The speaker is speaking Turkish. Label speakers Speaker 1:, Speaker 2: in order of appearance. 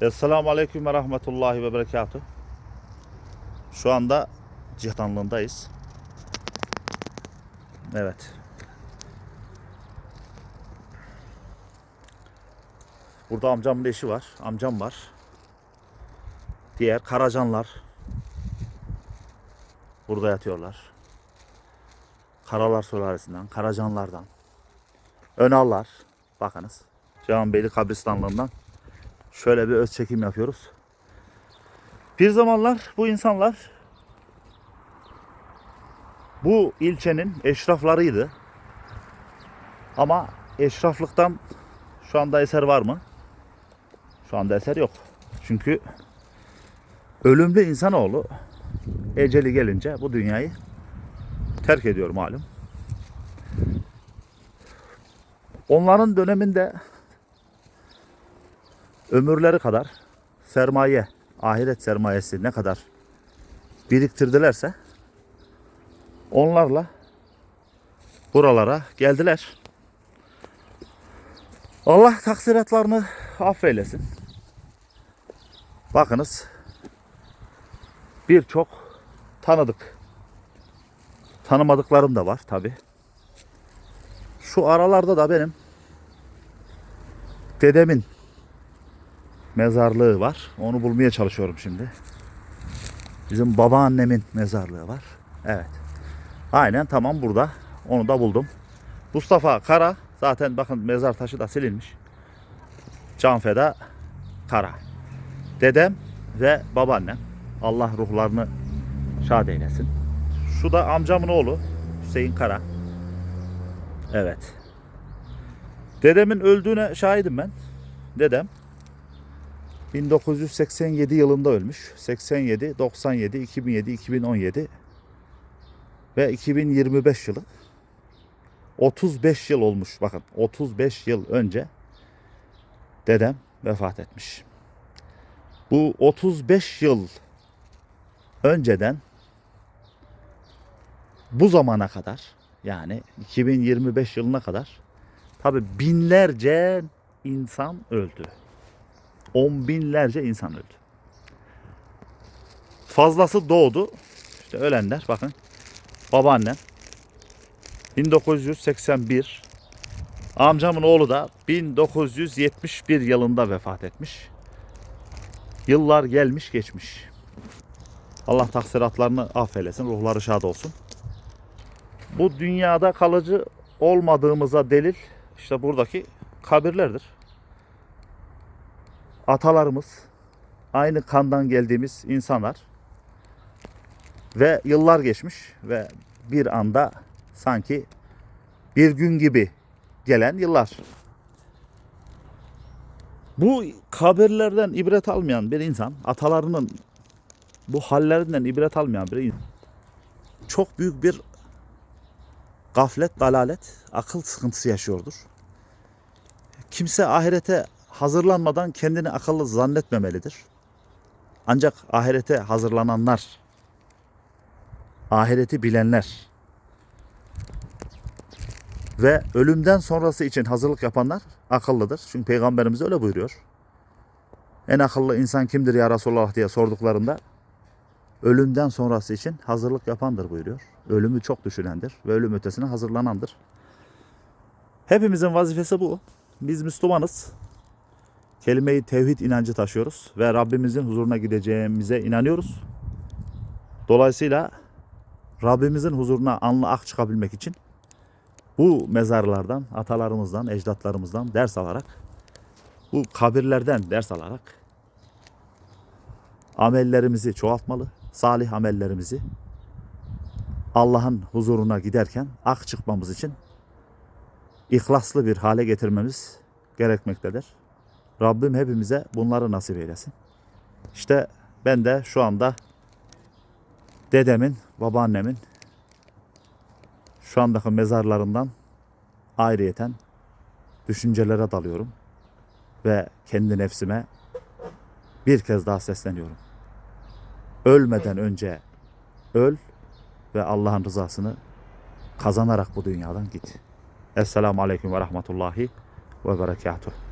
Speaker 1: Esselamu Aleyküm ve Rahmetullahi ve Berekatuhu. Şu anda cihanlığındayız. Evet. Burada amcamın eşi var. Amcam var. Diğer Karacanlar. Burada yatıyorlar. Karalar sülalesinden, Karacanlardan. Önallar. Bakınız. Cihanbeyli kabristanlığından şöyle bir öz çekim yapıyoruz. Bir zamanlar bu insanlar bu ilçenin eşraflarıydı. Ama eşraflıktan şu anda eser var mı? Şu anda eser yok. Çünkü ölümlü insanoğlu eceli gelince bu dünyayı terk ediyor malum. Onların döneminde ömürleri kadar sermaye, ahiret sermayesi ne kadar biriktirdilerse onlarla buralara geldiler. Allah taksiratlarını affeylesin. Bakınız birçok tanıdık. Tanımadıklarım da var tabi. Şu aralarda da benim dedemin mezarlığı var. Onu bulmaya çalışıyorum şimdi. Bizim babaannemin mezarlığı var. Evet. Aynen tamam burada. Onu da buldum. Mustafa Kara. Zaten bakın mezar taşı da silinmiş. Canfeda Kara. Dedem ve babaannem. Allah ruhlarını şad eylesin. Şu da amcamın oğlu Hüseyin Kara. Evet. Dedemin öldüğüne şahidim ben. Dedem 1987 yılında ölmüş. 87, 97, 2007, 2017 ve 2025 yılı. 35 yıl olmuş bakın. 35 yıl önce dedem vefat etmiş. Bu 35 yıl önceden bu zamana kadar yani 2025 yılına kadar tabi binlerce insan öldü. On binlerce insan öldü. Fazlası doğdu. İşte ölenler bakın. Babaannem 1981 amcamın oğlu da 1971 yılında vefat etmiş. Yıllar gelmiş geçmiş. Allah taksiratlarını affeylesin, ruhları şad olsun. Bu dünyada kalıcı olmadığımıza delil işte buradaki kabirlerdir atalarımız, aynı kandan geldiğimiz insanlar ve yıllar geçmiş ve bir anda sanki bir gün gibi gelen yıllar. Bu kabirlerden ibret almayan bir insan, atalarının bu hallerinden ibret almayan bir insan çok büyük bir gaflet, dalalet, akıl sıkıntısı yaşıyordur. Kimse ahirete hazırlanmadan kendini akıllı zannetmemelidir. Ancak ahirete hazırlananlar, ahireti bilenler ve ölümden sonrası için hazırlık yapanlar akıllıdır. Çünkü Peygamberimiz öyle buyuruyor. En akıllı insan kimdir ya Resulallah diye sorduklarında ölümden sonrası için hazırlık yapandır buyuruyor. Ölümü çok düşünendir ve ölüm ötesine hazırlanandır. Hepimizin vazifesi bu. Biz Müslümanız kelime-i tevhid inancı taşıyoruz ve Rabbimizin huzuruna gideceğimize inanıyoruz. Dolayısıyla Rabbimizin huzuruna anlı ak çıkabilmek için bu mezarlardan, atalarımızdan, ecdatlarımızdan ders alarak, bu kabirlerden ders alarak amellerimizi çoğaltmalı, salih amellerimizi Allah'ın huzuruna giderken ak çıkmamız için ihlaslı bir hale getirmemiz gerekmektedir. Rabbim hepimize bunları nasip eylesin. İşte ben de şu anda dedemin, babaannemin şu andaki mezarlarından ayrıyeten düşüncelere dalıyorum ve kendi nefsime bir kez daha sesleniyorum. Ölmeden önce öl ve Allah'ın rızasını kazanarak bu dünyadan git. Esselamu Aleyküm ve Rahmetullahi ve Berekatuhu.